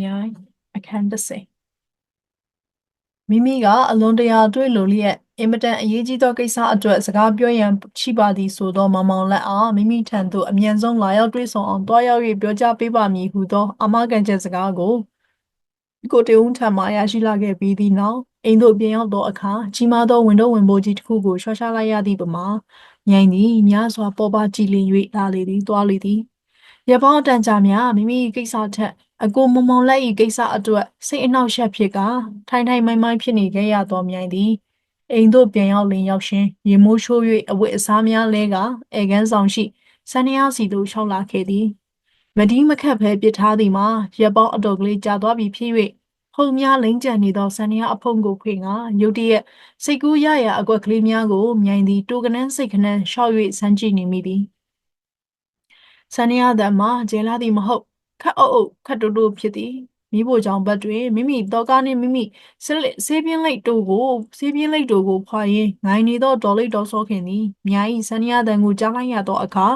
မြိုင်အခန်း30မိမိကအလွန်တရာတွေ့လိုလျက်အင်မတန်အရေးကြီးသောကိစ္စအတွက်စကားပြောရန်ရှိပါသည်ဆိုသောမောင်မောင်လက်အားမိမိထံသို့အမြန်ဆုံးလာရောက်တွေ့ဆုံအောင်တွားရောက်၍ပြောကြားပေးပါမည်ဟုသောအာမခံချက်စကားကိုကိုတေဦးထံမှရရှိလာခဲ့ပြီးသည့်နောက်အိမ်သို့ပြန်ရောက်သောအခါကြီးမားသောဝန်တော့ဝန်ပိုးကြီးတစ်ခုကိုရှော့ချလိုက်ရသည့်ပမာမြိုင်သည်များစွာပေါ်ပါကြည်လင်၍လာလေသည်တွားလေသည်ရပောင်းတန်ကြာများမိမိကိစ္စထက် အကိုမုံမောင်လက်ဤကိစ္စအတွက်စိတ်အနှောက်အယှက်ဖြစ်ကထိုင်ထိုင်မိုင်းမိုင်းဖြစ်နေခဲ့ရသောမြိုင်သည်အိမ်သို့ပြန်ရောက်လင်ရောက်ရှင်ရေမိုးချိုး၍အဝတ်အစားများလဲကအေကန်းဆောင်ရှိဆန်းရစီသို့ရှောက်လာခဲ့သည်မဒီမခတ်ဖဲပစ်ထားသည်မှာရပောင်းအတော်ကလေးကြာသွားပြီဖြစ်၍ဟုံများလိမ့်ကြံနေသောဆန်းရအဖုံကိုခွေကရုတ်တရက်စိတ်ကူးရရအကွက်ကလေးများကိုမြိုင်သည်တိုကနန်းစိတ်ကနန်းရှောက်၍စမ်းကြည့်နေမိသည်ဆန်ရတဲ့မှာကျဲလာသည်မဟုတ် ခက်အုပ်အုပ်ခက်တူတူဖြစ်သည်မိဖို့ကြောင့်ဘက်တွင်မိမိတော့ကားနှင့်မိမိဆေးလက်ဆေးပြင်းလိတ်တို့ကိုဆေးပြင်းလိတ်တို့ကိုဖွာရင်းငိုင်းနေသောဒေါ်လိတ်တော်ဆောခင်သည်မြိုင်ဆန်ရတဲ့ကိုကြားလိုက်ရသောအခါ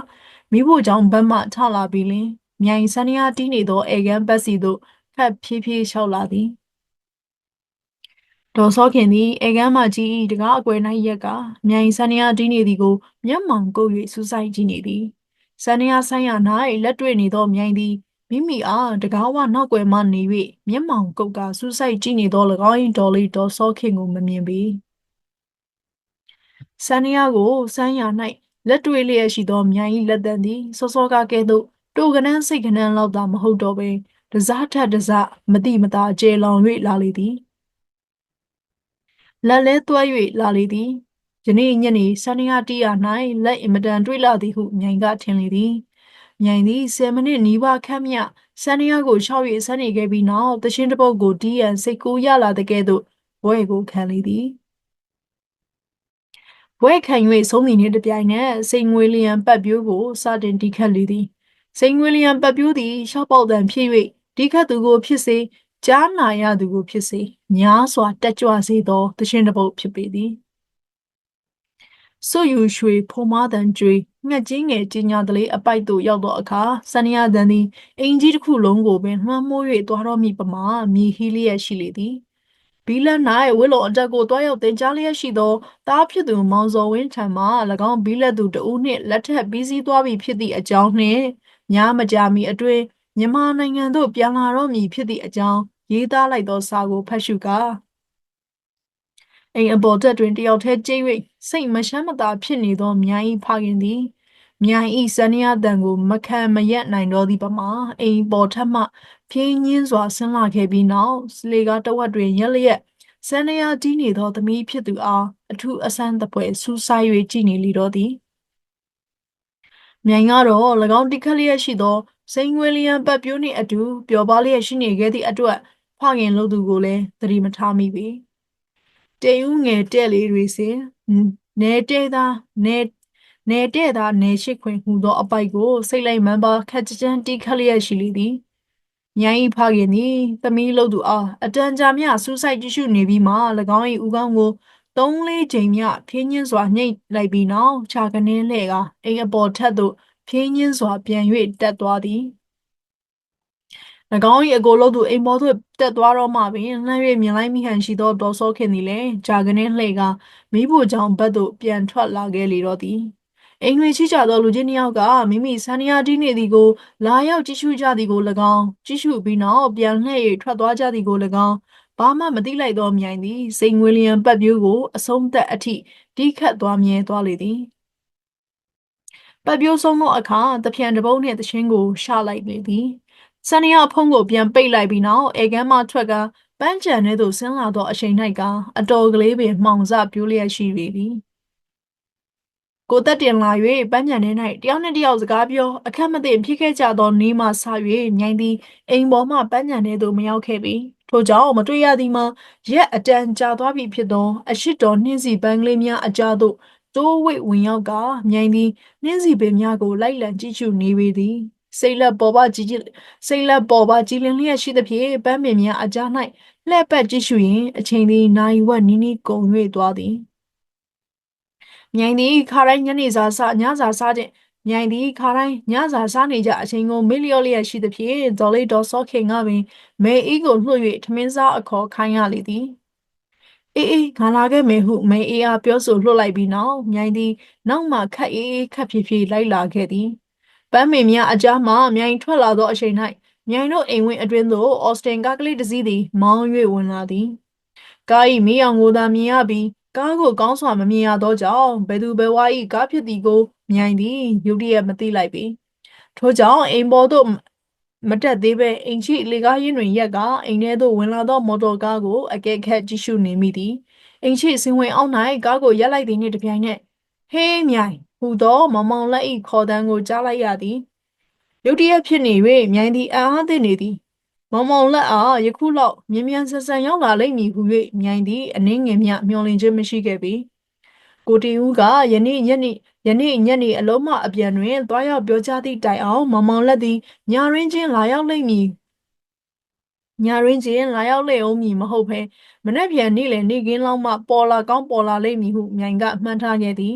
မိဖို့ကြောင့်ဘက်မှထလာပြီးလင်မြိုင်ဆန်ရတီးနေသောအေကန်ဘက်စီသို့ခက်ဖြည်းဖြည်းလျှောက်လာသည်ဒေါ်စောခင်သည်အေကမ်းမကြီး၏တကားအကွယ်၌ရက်ကမြိုင်ဆန်နီယာတီးနေသည်ကိုမျက်မှောင်ကုပ်၍စူးစိုက်ကြည့်နေသည်ဆန်နီယာဆိုင်ရ၌လက်တွေ့နေသောမြိုင်သည် မိမိအားတကားဝနောက်ွယ်မှနေ၍မျက်မှောင်ကုပ်ကစူးစိုက်ကြည့်နေသော၎င်း၏ဒေါ်လေးဒေါ်စောခင်ကိုမမြင်ပေဆန်နီယာကိုဆန်းရ၌လက်တွေ့လျက်ရှိသောမြိုင်၏လက်တံသည်စောစောကကဲ့သို့တိုကနန်းစိတ်ကနန်းလောက်သာမဟုတ်တော့ပေတစားထက်တစားမတိမတာကျေလောင်၍လာလေသည်လက်လဲသွဲ၍လာလေသည်ယနေ့ညနေဆန္ဒယာတီးရ၌လက်အင်မတန်တွေ့လာသည်ဟုမြိုင်ကထင်လေသည် မြိုင်သည်10မိနစ်နီးပါးခန့်မြဆန္ဒယာကိုရှောက်၍ဆန်းနေခဲ့ပြီးနောက်တရှင်းတစ်ပုတ်ကိုတီးရန်စိတ်ကူးရလာတဲ့ကဲ့သို့ဘွဲကိုခံလေသည်ဘွဲခံ၍ဆုံးသည်နှင့်တပြိုင်နက်စိန်ငွေလျံပတ်ပြိုးကိုစတင်တီးခတ်လေသည်စိန်ငွေလျံပတ်ပြိုးသည်ရှောက်ပေါက်တံဖြစ်၍တီးခတ်သူကိုဖြစ်စေကြားနာရသူကိုဖြစ်စေများစွာတက်ကြွစေသောသရှင်တစ်ပုတ်ဖြစ်ပေသည်ဆွယူရွှေဖိုမားတန်ကျွေ ငှက်ကြီးငယ်ကြီးညာတလေးအပိုက်သို့ရောက်သောအခါစန္ဒယာတန်သည်အင်ကြီးတစ်ခုလုံးကိုပင်လွှမ်းမိုး၍သွားတော်မူပမာမြည်ဟီးလျက်ရှိလေသည်ဘီလန်၌ဝစ်လုံအတက်ကိုတွားရောက်တင်ကြားလျက်ရှိသောတားဖြစ်သူမောင်စော်ဝင်းထံမှ၎င်းဘီလက်သူတဦးနှင့်လက်ထပ်ပြီးစီးသွားပြီဖြစ်သည့်အကြောင်းနှင့်ညမကြမီအတွင်းမြန်မာနိုင်ငံသို့ပြန်လာတော့မည်ဖြစ်သည့်အကြောင်းရေးသားလိုက်သောစာကိုဖတ်ရှုကာ အိမ်အပေါ်တက်တွင်တယောက်တည်းကျိတ်၍စိတ်မရှမ်းမသာဖြစ်နေသောမြိုင်၏ဖခင်သည်မြိုင်၏ဇနီးအတန်ကိုမခံမရက်နိုင်တော့သည့်ပမာအိမ်ပေါ်ထက်မှဖြင်းညင်းစွာဆင်းလာခဲ့ပြီးနောက်စလေကားတဝက်တွင်ရက်လျက်ဆန်းရတီးနေသောသမီးဖြစ်သူအားအထူးအဆန်းသပွဲစူးဆိုင်၍ကြည်နေလေတော့သည်မြိုင်ကတော့၎င်းတိခတ်လျက်ရှိသောစိန်ငွေလျံပတ်ပြိုးနှင့်အတူပျော်ပါလျက်ရှိနေခဲ့သည့်အတွက်ဖခင်လို့သူကိုလည်းသတိမထားမိပေ တေဦးငယ်တဲ့လေးတွေစဉ်နေတဲသာနေနေတဲ့သာနေရှိခွင်ဟူသောအပိုက်ကိုစိတ်လိုက်မှန်ပါခက်ကြမ်းတီးခတ်လျက်ရှိလေသည်မြိုင်ဤဖခင်သည်သမီးလို့သူအားအတန်ကြာမြစူးစိုက်ကြည့်ရှုနေပြီးမှ၎င်း၏ဦးခေါင်းကိုသုံးလေးချိန်မြဖြင်းညင်းစွာနှိပ်လိုက်ပြီးနောက်ခြာကနေလှဲ့ကအိမ်အပေါ်ထက်သို့ဖြင်းညင်းစွာပြန်၍တက်သွားသည်၎ င်း၏အကိုလို့သူအိမ်ပေါ်သို့တက်သွားတော့မှပင်လှမ်း၍မြင်လိုက်မိဟန်ရှိသောဒေါ်စောခင်သည်လည်းဂျာကနေလှဲ့ကမိဖို့ကြောင့်ဘက်သို့ပြန်ထွက်လာခဲ့လေတော့သည်အိမ်တွင်ရှိကြသောလူချင်းတစ်ယောက်ကမိမိဆန္ဒယာတီးနေသည်ကိုလာရောက်ကြည့်ရှုကြသည်ကို၎င်းကြည့်ရှုပြီးနောက်ပြန်လှည့်၍ထွက်သွားကြသည်ကို၎င်းဘာမှမသိလိုက်သောမြိုင်သည်စိန်ငွေလျံပတ်ပြိုးကိုအဆုံးသက်အထိတီးခတ်သွားမြဲသွားလေသည်ပတ်ပြိုးဆုံးသောအခါတပြန်တပုတ်နှင့်တချင်းကိုရှာလိုက်လေသည် ဆန်နီယာဖုံးကိုပြန်ပိတ်လိုက်ပြီးနောက်အေကန်းမှထွက်ကပန်းချံထဲသို့ဆင်းလာသောအချိန်၌ကအတော်ကလေးပင်မှောင်စပြိုးလျက်ရှိပေသည်ကိုသက်တင်လာ၍ပန်းချံထဲ၌တယောက်နှင့်တယောက်စကားပြောအခက်မသိဖြစ်ခဲ့ကြသောနေမှဆ၍မြိုင်သည်အိမ်ပေါ်မှပန်းချံထဲသို့မရောက်ခဲ့ပေထို့ကြောင့်မတွေ့ရသည်မှာရက်အတန်ကြာသွားပြီဖြစ်သောအရှိတော်နှင်းစီပန်းကလေးများအကြားသို့တိုးဝိတ်ဝင်ရောက်ကမြိုင်သည်နှင်းစီပင်များကိုလိုက်လံကြည့်ရှုနေပေသည် စိတ်လက်ပေါ်ပါကြည်ကြည်စိတ်လက်ပေါ်ပါကြည်လင်လျက်ရှိသဖြင့်ပန်းပင်များအကြား၌လှဲ့ပတ်ကြည့်ရှုရင်အချိန်သည်နိုင်ဝက်နီးနီးကုန်၍သွားသည်မြိုင်သည်ခါတိုင်းညနေစာစညစာစားခြင်းမြိုင်သည်ခါတိုင်းညစာစားနေကြအချိန်ကိုမေ့လျော့လျက်ရှိသဖြင့်ဒေါ်လေးဒေါ်စောခင်ကပင်မဲအေးကိုလွှတ်၍ထမင်းစားအခေါ်ခိုင်းရလေသည်အေးအေးငါလာခဲ့မယ်ဟုမဲအေးအားပြောဆိုလွှတ်လိုက်ပြီးနောက်မြိုင်သည် နောက်မှခက်အေးအေးခက်ဖြည်းဖြည်းလိုက်လာခဲ့သည် ပန်းမင်များအကြားမှမြိုင်ထွက်လာသောအချိန်၌မြိုင်တို့အိမ်ဝင်းအတွင်းသို့အော်စတင်ကားကလေးတစ်စီးသည် မောင်း၍ဝင်လာသည်ကား၏မီးအောင်ကိုသာမြင်ရပြီးကားကိုကောင်းစွာမမြင်ရသောကြောင့်ဘယ်သူဘယ်ဝါ၏ကားဖြစ်သည်ကိုမြိုင်သည်ရုတ်တရက်မသိလိုက်ပေထို့ကြောင့်အိမ်ပေါ်သို့မတက်သေးပဲအိမ်ရှိလေကားရင်းတွင်ရက်ကအိမ်ထဲသို့ဝင်လာသောမော်တော်ကားကိုအကဲခတ်ကြည့်ရှုနေမိသည်အိမ်ရှိစင်ဝင်အောက်၌ကားကိုရက်လိုက်သည်နှင့်တပြိုင်နက်ဟေးမြိုင် ဟူသောမောင်မောင်လက်၏ခေါ်တန်းကိုကြားလိုက်ရသည်ရုတ်တရက်ဖြစ်နေ၍မြိုင်သည်အံ့အားသင့်နေသည်မောင်မောင်လက်အားယခုလောက်မြ мян ဆန်ဆန်ရောက်လာလိမ့်မည်ဟု၍မြိုင်သည်အနှင်းငယ်မျှမျှော်လင့်ခြင်းမရှိခဲ့ပေကိုတီဦးကယနေ့ညနေယနေ့ညနေအလုံးမအပြန်တွင်သွားရောက်ပြောကြားသည့်တိုင်အောင်မောင်မောင်လက်သည်ညာရင်းချင်းလာရောက်လိမ့်မည်ညာရင်းချင်းလာရောက်လိမ့်အောင်မည်မဟုတ်ဘဲမနှက်ပြန်နေ့လယ်နေ့ကင်းလောက်မှပေါ်လာကောင်းပေါ်လာလိမ့်မည်ဟုမြိုင်ကမှန်းထားခဲ့သည်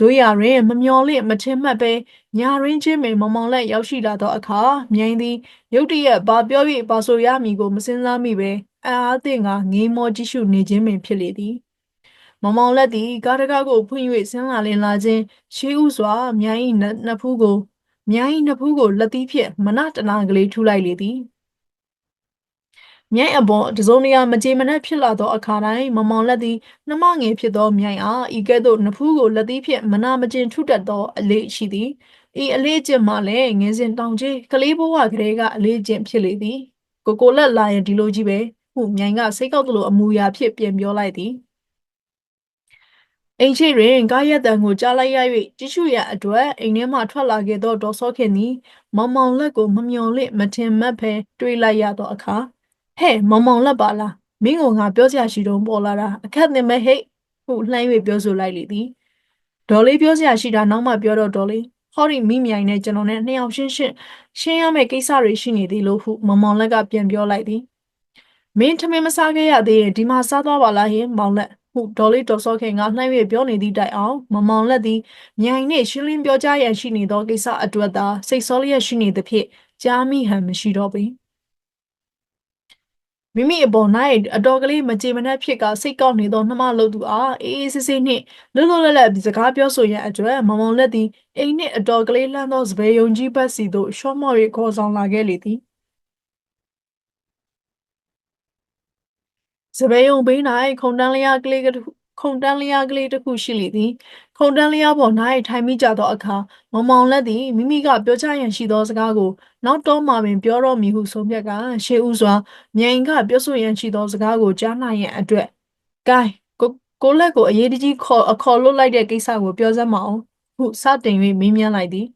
တို့ရရင်မမျော်လင့်မထင်မှတ်ပဲညာရင်းချင်းပင်မောင်မောင်လက်ရောက်ရှိလာသောအခါမြိုင်သည်ရုတ်တရက်ဘာပြော၍ဘာဆိုရမည်ကိုမစင်စားမိပဲအံ့အားသင့်ကငေးမောကြည့်ရှုနေခြင်းပင်ဖြစ်လေသည်မောင်မောင်လက်သည်ကားတကားကိုဖွင့်၍ဆင်းလာလင်လာခြင်းရှေးဥစွာမြိုင်၏နှစ်ဖူးကိုမြိုင်၏နှစ်ဖူးကိုလက်သီးဖြင့်မနတနာကလေးထူလိုက်လေသည် မြိုင်အပေါ်တစုံတရာမကြေမနက်ဖြစ်လာသောအခါတိုင်းမမောင်လက်သည်နှမငယ်ဖြစ်သောမြိုင်အားဤကဲ့သို့နဖူးကိုလက်သီးဖြင့်မနာမကျင်ထုတတ်သောအလေးရှိသည်ဤအလေးကျင့်မှလည်းငင်းစင်တောင်ကြီးကလေးဘဝကလေးကအလေးကျင့်ဖြစ်လေသည်ကိုကိုလက်လာရင်ဒီလိုကြီးပဲဟုမြိုင်ကစိတ်ကောက်သလိုအမူအရာဖြစ်ပြန်ပြောလိုက်သည်အိမ်ရှိတွင်ကားရက်တံကိုကြားလိုက်ရ၍ကြည့်ရှုရအတွက်အိမ်ထဲမှထွက်လာခဲ့သောဒေါ်စောခင်သည်မောင်မောင်လက်ကိုမမျော်လင့်မထင်မှတ်ဘဲတွေးလိုက်ရသောအခါ ဟဲ့မောင်မောင်လက်ပါလားမင်းကငါပြောစရာရှိတော့ပေါ်လာတာအခက်တင်မဲ့ဟိတ်ဟုလှမ်း၍ပြောဆိုလိုက်လေသည်ဒေါ်လေးပြောစရာရှိတာနောက်မှပြောတော့ဒေါ်လေးဟောဒီမိမြိုင်နဲ့ကျွန်တော်နဲ့နှစ်ယောက်ရှင်းရှင်းရှင်းရမယ့်ကိစ္စတွေရှိနေသေးလို့ဟုမောင်မောင်လက်ကပြန်ပြောလိုက်သည်မင်းထမင်းမစားခဲ့ရသေးရင်ဒီမှာစားသွားပါလားဟင်မောင်လက်ဟုဒေါ်လေးတော်စောခင်ကနှိုင်း၍ပြောနေသည့်တိုင်အောင်မမောင်လက်သည်မြိုင်နှင့်ရှင်းလင်းပြောကြားရန်ရှိနေသောကိစ္စအတွက်သာစိတ်ဆောလျက်ရှိနေသဖြင့်ကြားမိဟန်မရှိတော့ပေ မိမိအပေါ်၌အတော်ကလေးမကြေမနက်ဖြစ်ကစိတ်ကောက်နေသောနှမလို့သူအားအေးအေးဆေးဆေးနှင့်လွတ်လွတ်လပ်လပ်စကားပြောဆိုရန်အတွက်မောင်မောင်လက်သည်အိမ်နှင့်အတော်ကလေးလှမ်းသောစပယ်ယုံကြီးဘက်စီသို့ရှော့မော့၍ခေါ်ဆောင်လာခဲ့လေသည်စပယ်ယုံဘေး၌ခုံတန်းလျားကလေးတစ် ခုခုံတန်းလျားကလေးတစ်ခုရှိလေသည်ခုံတန်းလျားပေါ်၌ထိုင်မိကြသောအခါမောင်မောင်လက်သည်မိမိကပြောချရန်ရှိသောစကားကိုနောက်တော့မှပင်ပြောတော့မည်ဟုဆုံးဖြတ်ကရှေးဥစွာမြိုင်ကပြောဆိုရန်ရှိသောစကားကိုကြားနိုင်ရန်အတွက်ဂိုင်းကိုကိုလက်ကိုအရေးတကြီးခေါ်အခေါ်လွတ်လိုက်တဲ့ကိစ္စကိုပြောစမ်းမအောင်ဟုစတင်၍မေးမြန်းလိုက်သည်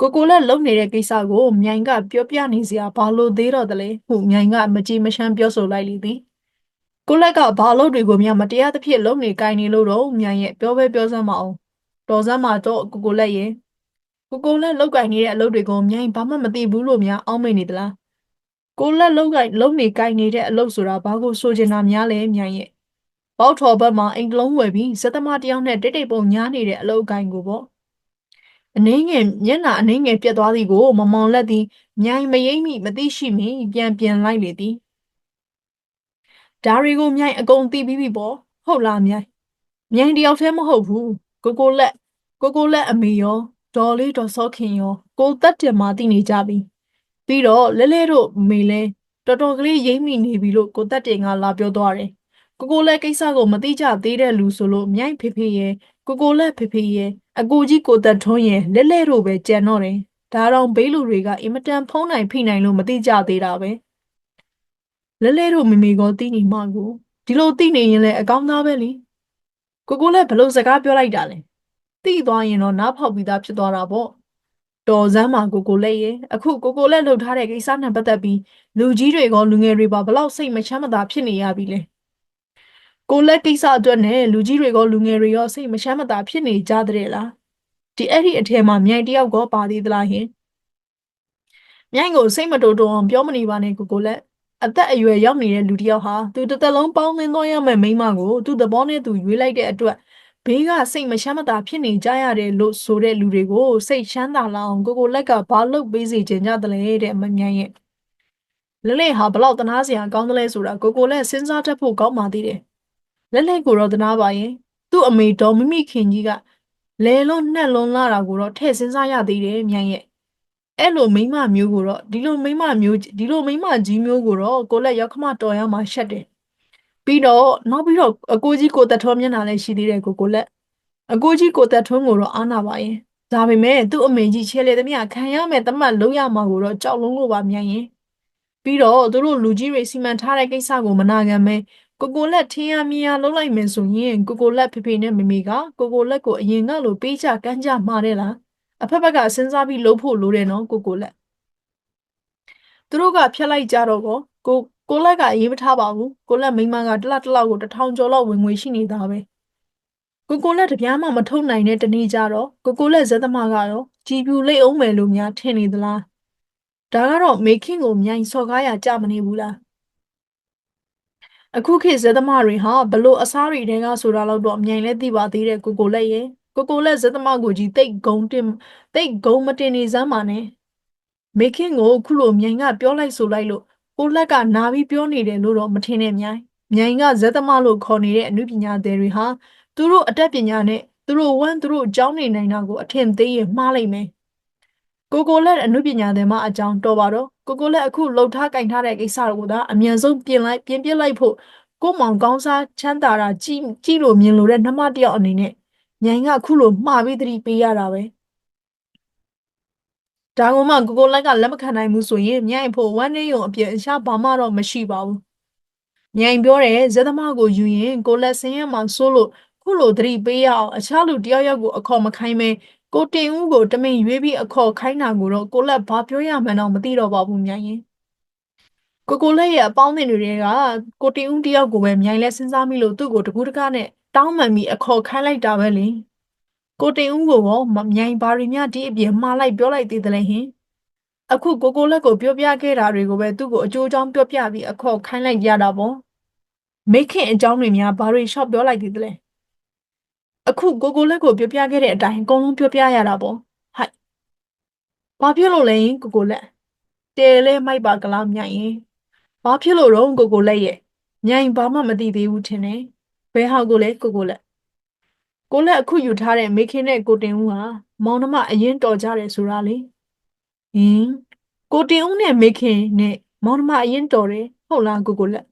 ကိုကိုလက်လုံနေတဲ့ကိစ္စကိုမြိုင်ကပြောပြနေစရာဘာလို့သေးတော့တလဲဟုမြိုင်ကမကြည်မရှမ်းပြောဆိုလိုက်လေသည် ကိုလက်ကဘာလို့တွေကိုများမတရားသဖြင့်လုံနေကိုင်းနေလို့တော့မြန်ရဲ့ပြောပဲပြောစမ်းမအောင်တော်စမ်းမှာတော့ကိုကိုလက်ရဲ့ကိုကိုလက်လောက်ကင်နေတဲ့အလုပ်တွေကိုမြိုင်ဘာမှမသိဘူးလို့များအောင်းမိတ်နေသလားကိုလက်လောက်ကင်လုံနေကိုင်းနေတဲ့အလုပ်ဆိုတာဘာကိုဆိုချင်တာများလဲမြိုင်ရဲ့ပေါက်ထော်ဘက်မှာအိမ်ကလုံးဝယ်ပြီးစက်သမားတယောက်နဲ့တိတ်တိတ်ပုံညားနေတဲ့အလုပ်ကိုင်းကိုပေါ့အနှင်းငယ်မျက်နှာအနှင်းငယ်ပြတ်သွားသည်ကို မမောင်လက်သည်မြိုင်မရိမ့်မိမသိရှိမိပြန်ပြန်လိုက်လေသည် ဒါတွေကိုမြိုင်အကုန်သိပြီးပြီပေါ့ဟုတ်လားမြိုင်မြိုင်တယောက်တည်းမဟုတ်ဘူးကိုကိုလက်ကိုကိုလက်အမေရောဒေါ်လေးဒေါ်စောခင်ရောကိုတက်တင်မာသိနေကြပြီပြီးတော့လဲလဲတို့မေလဲတော်တော်ကလေးရိမ့်မိနေပြီလို့ကိုတက်တင်ကလာပြောသွားတယ်ကိုကိုလက်ကိစ္စကိုမသိကြသေးတဲ့လူဆိုလို့မြိုင်ဖေဖေရဲ့ကိုကိုလက်ဖေဖေရဲ့အကူကြီးကိုတက်ထွန်းရဲ့လဲလဲတို့ပဲကြံတော့တယ်ဒါတော့ဘေးလူတွေက အင်မတန်ဖုံးနိုင်ဖိနိုင်လို့မသိကြသေးတာပဲ လဲလဲတို့မိမိကိုသိနေမှကိုဒီလိုသိနေရင်လည်းအကောင်းသားပဲလေကိုကိုလည်းဘလို့စကားပြောလိုက်တာလဲသိသွားရင်တော့နားဖောက်ပြီးသားဖြစ်သွားတာပေါ့တော်စမ်းမှာကိုကိုလက်ရဲ့အခုကိုကိုလက်လှုပ်ထားတဲ့ကိစ္စနဲ့ပတ်သက်ပြီးလူကြီးတွေကလူငယ်တွေပါဘလောက်စိတ်မချမ်းမသာဖြစ်နေရပြီလဲကိုလက်ကိစ္စအတွက်နဲ့လူကြီးတွေကလူငယ်တွေရောစိတ်မချမ်းမသာဖြစ်နေကြတဲ့လားဒီအဲ့ဒီအထက်မှာမြိုင်တယောက်ကပါသေးသလားဟင်မြိုင်ကိုစိတ်မတူတူအောင်ပြောမနေပါနဲ့ကိုကိုလက် အသက်အရွယ်ရောက်နေတဲ့လူတစ်ယောက်ဟာသူတစ်သက်လုံးပေါင်းသင်းသွားရမယ့်မိန်းမကိုသူ့သဘောနဲ့သူရွေးလိုက်တဲ့အတွက်ဘေးကစိတ်မချမ်းမသာဖြစ်နေကြရတယ်လို့ဆိုတဲ့လူတွေကိုစိတ်ချမ်းသာလာအောင်ကိုကိုလက်ကဘာလုပ်ပေးစေချင်ကြသလဲတဲ့အမမြိုင်ရဲ့လက်လက်ဟာဘလောက်တနာစရာကောင်းတယ်လဲဆိုတာကိုကိုလက်စဉ်းစားတတ်ဖို့ကောင်းပါသေးတယ်လက်လက်ကိုတော့တနာပါရင်သူ့အမေတော်မိမိခင်ကြီးကလဲလုံးနှက်လုံးလာတာကိုတော့ထည့်စဉ်းစားရသေးတယ်မြိုင်ရဲ့ အဲ့လိုမိမမျိုးကိုတော့ဒီလိုမိမမျိုးဒီလိုမိမကြီးမျိုးကိုတော့ကိုလက်ရောက်ခမတော်ရမှာရှက်တယ်ပြီးတော့နောက်ပြီးတော့အကိုကြီးကိုသက်ထွန်းမျက်နှာလည်းရှိသေးတယ်ကိုကိုလက်အကိုကြီးကိုသက်ထွန်းကိုတော့အားနာပါရင်ဒါပေမဲ့သူ့အမေကြီးချဲလေသမျှခံရမယ်တမတ်လုံးရမှာကိုတော့ကြောက်လုံးလို့ပါမြန်ရင်ပြီးတော့သူတို့လူကြီးတွေစီမံထားတဲ့ကိစ္စကိုမနာခံမဲကိုကိုလက်ထင်းရမြင်ရလုံးလိုက်မယ်ဆိုရင်ကိုကိုလက်ဖေဖေနဲ့မမေကကိုကိုလက်ကိုအရင်ကလိုပေးချကမ်းကြမှာတဲ့လား အဖက်ဖက်ကစဉ်းစားပြီးလှုပ်ဖို့လိုတယ်နော်ကိုကိုလက်သူတို့ကဖျက်လိုက်ကြတော့ကောကိုကိုလက်ကအရေးမထားပါဘူးကိုလက်မိန်းမကတစ်လတစ်လောက်ကိုတစ်ထောင်ကျော်လောက်ဝင်ငွေရှိနေတာပဲကိုကိုလက်တပြားမှမထုတ်နိုင်တဲ့တနေ့ကျတော့ကိုကိုလက်ဇက်သမားကတော့ကြည်ပြူလိတ်အောင်မယ်လို့များထင်နေသလားဒါကတော့မေခင်ကိုမြိုင်စော်ကားရကြမနေဘူးလားအခုခေတ်ဇက်သမားတွေဟာဘလို့အစားတွေတဲကဆိုတာတော့တော့အမြိုင်လဲသိပါသေးတယ်ကိုကိုလက်ရဲ့ ကိုကိုလက်ဇက်သမားကိုကြီးတိတ်ဂုံတင်တိတ်ဂုံမတင်နေစမ်းပါနဲ့မေခင်ကိုခုလိုမြိုင်ကပြောလိုက်ဆိုလိုက်လို့ကိုလက်ကနာပြီးပြောနေတယ်လို့တော့မထင်နဲ့မြိုင်မြိုင်ကဇက်သမားလို့ခေါ်နေတဲ့အမှုပညာသည်တွေဟာသူတို့အတတ်ပညာနဲ့သူတို့ဝမ်းသူတို့ကြောင်းနေနိုင်တာကိုအထင်သေးရင်မှားလိုက်မယ်ကိုကိုလက်အမှုပညာသည်မအကြောင်းတော်ပါတော့ကိုကိုလက်အခုလှုပ်ထားကင်ထားတဲ့ကိစ္စကိုသာအမြန်ဆုံးပြင်လိုက်ပြင်ပြလိုက်ဖို့ကိုမောင်ကောင်းစားချမ်းသာတာကြည့်ကြည့်လို့မြင်လို့တဲ့နှမတယောက်အနေနဲ့ မြိုင်ကခုလိုမှားပြီးသတိပေးရတာပဲဒါကမှကိုကိုလိုက်ကလက်မခံနိုင်ဘူးဆိုရင်မြိုင်ဖို့ဝမ်းနေရုံအပြင်အရှာဘာမှတော့မရှိပါဘူးမြိုင်ပြောတယ်ဇက်သမားကိုယူရင်ကိုလက်စင်းရမှာစိုးလို့ခုလိုသတိပေးရအောင်အခြားလူတယောက်ယောက်ကိုအခေါ်မခိုင်းမဲကိုတင်ဦးကိုတမင်ရွေးပြီးအခေါ်ခိုင်းတာကိုတော့ကိုလက်ဘာပြောရမှန်းတော့မသိတော့ပါဘူးမြိုင်ရင်ကိုကိုလက်ရဲ့အပေါင်းအသင်းတွေကကိုတင်ဦးတယောက်ကိုပဲမြိုင်လဲစဉ်းစားမိလို့သူ့ကိုတကူးတကားနဲ့ တောင်းပန်ပြီးအခေါ်ခိုင်းလိုက်တာပဲလေကိုတင်ဦးကိုရောမမြိုင်ဘာရီမြဒီအပြင်မှားလိုက်ပြောလိုက်သေးတယ်လေဟင်အခုကိုကိုလက်ကိုပြောပြခဲ့တာတွေကိုပဲသူ့ကိုအကျိုးအကြောင်းပြောပြပြီးအခေါ်ခိုင်းလိုက်ရတာပေါ့မိခင်အကြောင်းတွေများဘာတွေရှော့ပြောလိုက်သေးတယ်လဲအခုကိုကိုလက်ကိုပြောပြခဲ့တဲ့အတိုင်းအကုန်လုံးပြောပြရတာပေါ့ဟိုက်ဘာဖြစ်လို့လဲကိုကိုလက်တဲလဲမိုက်ပါကလားမြိုင်ရင်ဘာဖြစ်လို့တော့ကိုကိုလက်ရဲ့မြိုင်ဘာမှမသိသေးဘူးထင်တယ် ဘယ်ဟာကိုလဲကိုကိုလက်ကိုလက်အခုယူထားတဲ့မိခင်နဲ့ကိုတင်ဦးဟာမောင်နှမအရင်တော်ကြတယ်ဆိုတာလေဟင်ကိုတင်ဦးနဲ့မိခင်နဲ့မောင်နှမအရင်တော်တယ်ဟုတ်လားကိုကိုလက်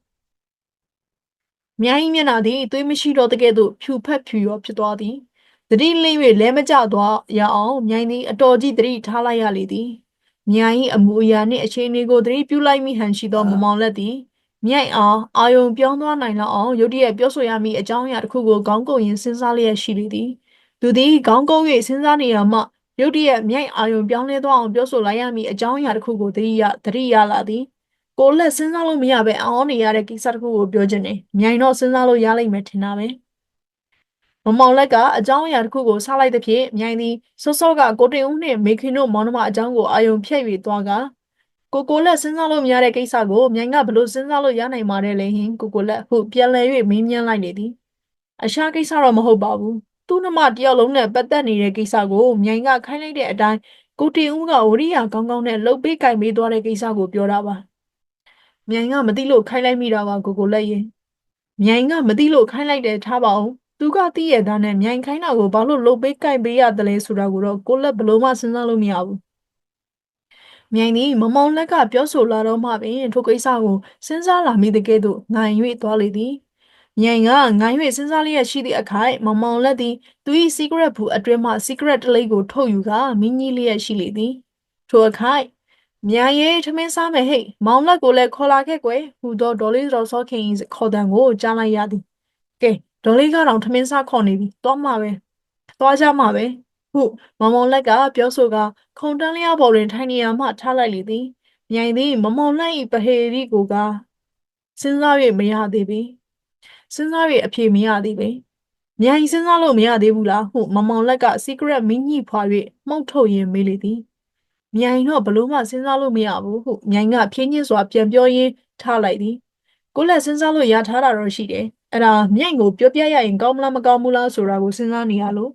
မြိုင်မျက်နှာသည်သွေးမရှိတော့တဲ့ကဲ့သို့ဖြူဖက်ဖြူရောဖြစ်သွားသည်တတိလင်း၍လဲမကျသွားရအောင်မြိုင်သည်အတော်ကြီးတတိထားလိုက်ရလေသည်မြိုင်၏အမူအရာနှင့်အခြေအနေကိုတတိပြုလိုက်မိဟန်ရှိသောမမောင်လက်သည် မြိုင်အောင်အာယုံပြောင်းသွားနိုင်လောက်အောင်ရုတ်တရက်ပြောဆိုရမည့်အကြောင်းအရာတစ်ခုကိုခေါင်းကုပ်ရင်းစဉ်းစားလျက်ရှိလေသည်သူသည်ခေါင်းကုပ်၍စဉ်းစားနေရမှရုတ်တရက်မြိုင်အာယုံပြောင်းလဲသွားအောင်ပြောဆိုလိုက်ရမည့်အကြောင်းအရာတစ်ခုကိုတတိယတတိယလာသည်ကိုလက်စဉ်းစားလို့မရပဲအောင်းနေရတဲ့ကိစ္စတစ်ခုကိုပြောချင်တယ်မြိုင်တော့စဉ်းစားလို့ရလိမ့်မယ်ထင်တာပဲမမောင်လက်ကအကြောင်းအရာတစ်ခုကိုစားလိုက်တဲ့ဖြင့်မြိုင်သည်စောစောကကိုတင်ဦးနှင့်မေခင်တို့မောင်နှမအကြောင်းကိုအာယုံဖြတ်၍သွားက ကိုကိုလက်စဉ်းစားလို့မရတဲ့ကိစ္စကိုမြိုင်ကဘလို့စဉ်းစားလို့ရနိုင်မှာလဲလေဟင်ကိုကိုလက်ဟုတ်ပြန်လည်၍မင်းမြန်းလိုက်နေသည်အရှားကိစ္စတော့မဟုတ်ပါဘူးသူ့နှမတယောက်လုံးနဲ့ပတ်သက်နေတဲ့ကိစ္စကိုမြိုင်ကခိုင်းလိုက်တဲ့အတိုင်းကိုတင်ဦးကဝရိယကောင်းကောင်းနဲ့လှုပ်ပေးကင်ပေးသွားတဲ့ကိစ္စကိုပြောတာပါမြိုင်ကမသိလို့ခိုင်းလိုက်မိတာပါကိုကိုလက်ရင်မြိုင်ကမသိလို့ခိုင်းလိုက်တယ်ထားပါအောင်သူကသိရတဲ့နဲ့မြိုင်ခိုင်းတာကိုဘာလို့လှုပ်ပေးကင်ပေးရတယ်လဲဆိုတာကိုတော့ကိုလက်ဘလို့မှစဉ်းစားလို့မရဘူး မြိုင်ဒီမမောင်လက်ကပြောဆိုလာတော့မှပင်ထိုကိစ္စကိုစဉ်းစားလာမိတဲ့ကဲ့သို့ငိုင်၍သွားလေသည်မြိုင်ကငိုင်း၍စဉ်းစားလျက်ရှိသည့်အခိုက်မမောင်လက်သည်သူ၏စီကရက်ဘူးအတွင်းမှစီကရက်တလိပ်ကိုထုတ်ယူကမင်းကြီးလျက်ရှိလေသည်ထိုအခိုက်မြန်ရဲထမင်းစားမယ်ဟဲ့မောင်လက်ကိုလည်းခေါ်လာခဲ့ကွယ်ဟူသောဒေါ်လေးတော်စောခင်၏ခေါ်တံကိုကြားလိုက်ရသည်ကဲဒေါ်လေးကတော့ထမင်းစားခေါ်နေပြီသွားမှာပဲသွားကြမှာပဲ ဟုမောင်မောင်လက်ကပြောဆိုကခုံတန်းလျားပေါ်တွင်ထိုင်နေရမှထားလိုက်လေသည်မြိုင်သည်မမောင်လက်၏ပဟေရီကိုကစဉ်းစား၍မရသေးပြီစဉ်းစား၍အဖြေမရသေးပဲမြိုင်စဉ်းစားလို့မရသေးဘူးလားဟုမမောင်လက်က secret မင်းကြီးဖွာ၍မှုတ်ထုတ်ရင်းမေးလေသည်မြိုင်တော့ဘလို့မှစဉ်းစားလို့မရဘူးဟုမြိုင်ကဖြင်းချင်းစွာပြန်ပြောရင်းထားလိုက်သည်ကိုလက်စဉ်းစားလို့ရထားတာတော့ရှိတယ်အဲ့ဒါမြိုင်ကိုပြောပြရရင်ကောင်းမလားမကောင်းဘူးလားဆိုတာကိုစဉ်းစားနေရလို့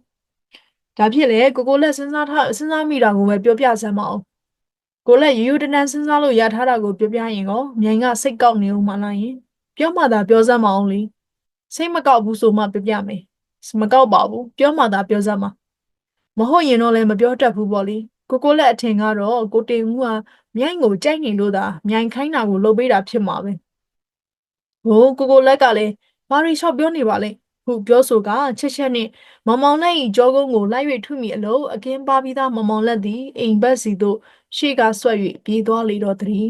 ဒါဖြစ်လေကိုကိုလက်စဉ်းစားထားစဉ်းစားမိတာကိုပဲပြောပြစမ်းမအောင်ကိုလက်ရိုးရိုးတန်းတန်းစဉ်းစားလို့ရထားတာကိုပြောပြရင်ကောမြိုင်ကစိတ်ကောက်နေဦးမလားယင်ပြောမှသာပြောစမ်းမအောင်လေစိတ်မကောက်ဘူးဆိုမှပြောပြမယ်မကောက်ပါဘူးပြောမှသာပြောစမ်းပါမဟုတ်ရင်တော့လည်းမပြောတတ်ဘူးပေါ့လေကိုကိုလက်အထင်ကတော့ကိုတင်ဦးကမြိုင်ကိုကြိုက်နေလို့သာမြိုင်ခိုင်းတာကိုလုပ်ပေးတာဖြစ်မှာပဲဟိုကိုကိုလက်ကလည်းဘာရီရှော့ပြောနေပါလဲ ခုပြောဆိုကချက်ချက်နဲ့မင်မောင်လက်ဤကြောကုန်းကိုလိုက်၍ထုမိအလို့အကင်းပါပြီးသားမင်မောင်လက်သည်အိမ်ဘက်စီသို့ရှေ့ကဆွတ်၍ပြေးသွားလေတော့သည်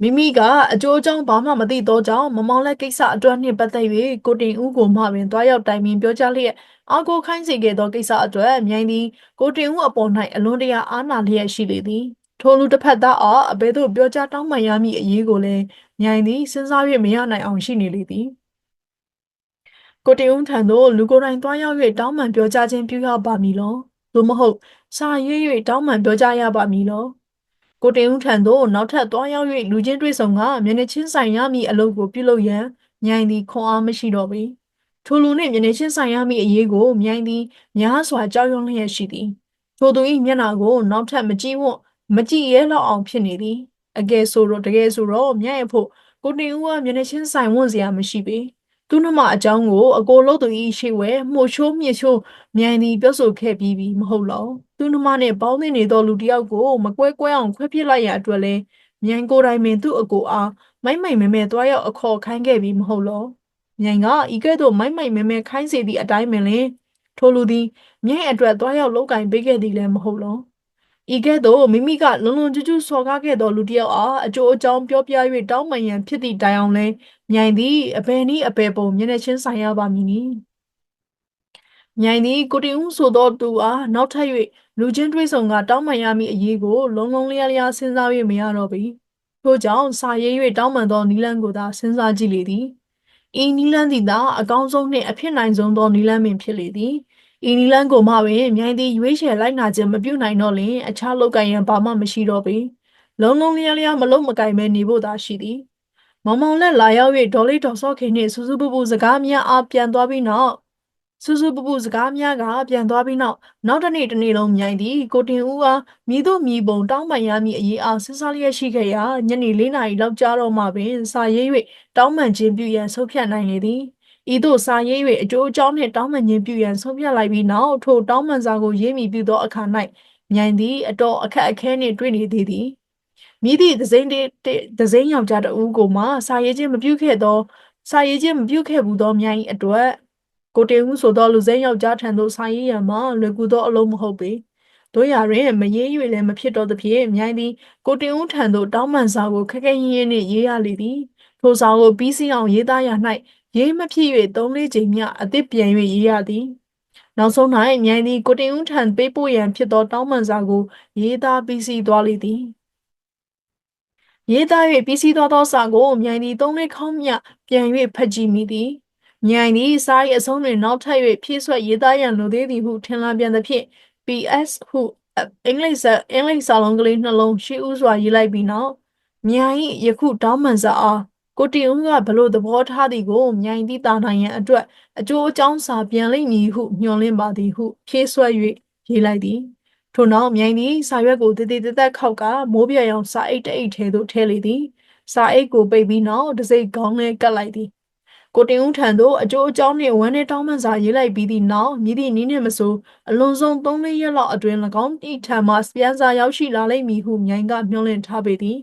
မိမိကအကျိုးအကြောင်းဘာမှမသိသောကြောင့်မမောင်လက်ကိစ္စအတွက်နှင့်ပတ်သက်၍ကိုတင်ဦးကိုမှပင်တွားရောက်တိုင်ပင်ပြောကြားလျက်အာကိုခိုင်းစေခဲ့သောကိစ္စအတွက်မြိုင်သည်ကိုတင်ဦးအပေါ်၌အလွန်တရာအားနာလျက်ရှိလေသည်ထိုလူတစ်ဖက်သားအားအဘဲသို့ပြောကြားတောင်းပန်ရမည့်အရေးကိုလည်းမြိုင်သည်စဉ်းစား၍မရနိုင်အောင်ရှိနေလေသည် ကိုတင်ဦးထံသို့လူကိုယ်တိုင်တွားရောက်၍တောင်းပန်ပြောကြားခြင်းပြုရပါမည်လောသို့မဟုတ်စာရေး၍တောင်းပန်ပြောကြားရပါမည်လောကိုတင်ဦးထံသို့နောက်ထပ်တွားရောက်၍လူချင်းတွေ့ဆုံကမျက်နှာချင်းဆိုင်ရမည့်အလုပ်ကိုပြုလုပ်ရန်မြိုင်သည်ခွန်အားမရှိတော့ပေထိုလူနှင့်မျက်နှာချင်းဆိုင်ရမည့်အရေးကိုမြိုင်သည်များစွာကြောက်ရွံ့လျက်ရှိသည်ထိုသူ၏မျက်နှာကိုနောက်ထပ်မကြည့်ဝတ်မကြည့်ရဲလောက်အောင်ဖြစ်နေသည်အကယ်ဆိုတော့တကယ်ဆိုတော့မြတ်ရဲ့ဖို့ကိုတင်ဦးကမျက်နှာချင်းဆိုင်ဝွင့်စရာမရှိပေ သူနှမအကြောင်းကိုအကိုလို့သူဤရှိဝဲမှုတ်ချိုးမြစ်ချိုးမြန်သည်ပြောဆိုခဲ့ပြီးပြီမဟုတ်လောသူနှမနဲ့ပေါင်းသင်းနေသောလူတစ်ယောက်ကိုမကွဲကွဲအောင်ခွဲပြစ်လိုက်ရအတွက်လဲမြန်ကိုယ်တိုင်ပင်သူ့အကိုအားမိုက်မိုက်မဲမဲသွားရောက်အခေါ်ခိုင်းခဲ့ပြီးမဟုတ်လောမြန်ကဤကဲ့သို့မိုက်မိုက်မဲမဲခိုင်းစေသည့်အတိုင်းပင်လင်ထိုလူသည်မြိုင်အတွက်သွားရောက်လောက်ကင်ပေးခဲ့သည်လည်းမဟုတ်လော ဤကဲ့သို့မိမိကလုံလုံကျူးကျူးစော်ကားခဲ့သောလူတစ်ယောက်အားအကျိုးအကြောင်းပြောပြ၍တောင်းပန်ရန်ဖြစ်သည့်တိုင်အောင်လဲမြိုင်သည်အဘယ်နည်းအဘယ်ပုံမျက်နှာချင်းဆိုင်ရပါမည်နီမြိုင်သည်ကိုတင်ဦးဆိုသောသူအားနောက်ထပ်၍လူချင်းတွေးဆုံကတောင်းပန်ရမည့်အရေးကိုလုံးလုံးလျားလျားစဉ်းစား၍မရတော့ပေထို့ကြောင့်စာရေး၍တောင်းပန်သောနီလန်းကိုသာစဉ်းစားကြည့်လေသည်ဤနီလန်းသည်သာအကောင်းဆုံးနှင့်အဖြစ်နိုင်ဆုံးသောနီလန်းပင်ဖြစ်လေသည် ဤနီလန်းကိုမှပင်မြိုင်သည်ရွေးချယ်လိုက်နာခြင်းမပြုနိုင်တော့လင်အခြားလောက်ကရန်ဘာမှမရှိတော့ပေလုံးလုံးလျားလျားမလုံးမကင်မဲနေဖို့သာရှိသည်မောင်မောင်လက်လာရောက်၍ဒေါ်လေးတော်စောခင်နှင့်စူးစူးပူပူစကားများအားပြန်သွားပြီးနောက်စူးစူးပူပူစကားများကပြန်သွားပြီးနောက်နောက်တစ်နေ့တစ်နေ့လုံးမြိုင်သည်ကိုတင်ဦးအားမိတို့မိဘုံတောင်းပန်ရမည့်အရေးအားစဉ်းစားလျက်ရှိခဲ့ရာညနေ၄နာရီလောက်ကြာတော့မှပင်စာရေး၍တောင်းပန်ခြင်းပြုရန်ဆုံးဖြတ်နိုင်လေသည် ဤသို့စာရေး၍အကျိုးအကြောင်းနှင့်တောင်းပန်ခြင်းပြုရန်ဆုံးဖြတ်လိုက်ပြီးနောက်ထိုတောင်းပန်စာကိုရေးမိပြုသောအခါ၌မြိုင်သည်အတော်အခက်အခဲနှင့်တွေ့နေသေးသည်မိသည့်ဒဇိန်တေဒဇိန်ယောက်ျားတဦးကိုမှစာရေးခြင်းမပြုခဲ့သောစာရေးခြင်းမပြုခဲ့ဘူးသောမြိုင်အတွက်ကိုတေဦးဆိုသောလူစိမ်းယောက်ျားထံသို့စာရေးရန်မှာလွယ်ကူသောအလုံးမဟုတ်ပေတို့ရတွင်မရေး၍လည်းမဖြစ်တော့သဖြင့်မြိုင်သည်ကိုတင်ဦးထံသို့တောင်းပန်စာကိုခက်ခဲရင်းရင်းနှင့်ရေးရလေသည်ထိုစာကိုပြီးစီးအောင်ရေးသားရ၌ ရေးမဖြစ်၍သုံးလေးချိန်မြအသစ်ပြန်၍ရေးရသည်နောက်ဆုံး၌မြိုင်သည်ကိုတင်ဦးထံပေးပို့ရန်ဖြစ်သောတောင်းပန်စာကို ရေးသားပြီးစီးသွားလေသည်ရေးသား၍ပြီးစီးသွားသောစာကိုမြိုင်သည်သုံးလေးခေါင်းမြပြန်၍ဖတ်ကြည့်မိသည်မြိုင်သည်စာ၏အဆုံးတွင်နောက်ထပ်၍ဖြည့်ဆွက်ရေးသားရန်လိုသေးသည်ဟုထင်လာပြန်သဖြင့် PS ဟုအင်္ဂလိပ်စာအင်္ဂလိပ်စာလုံးကလေးနှလုံးရှိဥစွာရေးလိုက်ပြီးနောက်မြိုင်၏ယခုတောင်းပန်စာအား ကိုတီဦးကဘလို့သဘောထားသည်ကိုမြိုင်သည့်တာနိုင်ရန်အတွက်အကျိုးအကြောင်းစာပြန်လိမ့်မည်ဟုညွှန်လင့်ပါသည်ဟုဖြည့်ဆွက်၍ရေးလိုက်သည်ထို့နောက်မြိုင်သည်စာရွက်ကိုတည်တည်တက်တက်ခောက်ကမိုးပြရောင်စာအိတ်တအိတ်ထဲသို့ထည့်လေသည်စာအိတ်ကိုပိတ်ပြီးနောက်တစိမ့်ခေါင်းနဲ့ကပ်လိုက်သည်ကိုတင်ဦးထံသို့အကျိုးအကြောင်းနှင့်ဝမ်းနဲ့တောင်းပန်စာရေးလိုက်ပြီးသည့်နောက်မြည်သည့်နည်းနှင့်မဆိုအလွန်ဆုံး၃လေးရက်လောက်အတွင်း၎င်း၏ထံမှပြန်စာရောက်ရှိလာလိမ့်မည်ဟုမြိုင်ကမျှော်လင့်ထားပေသည်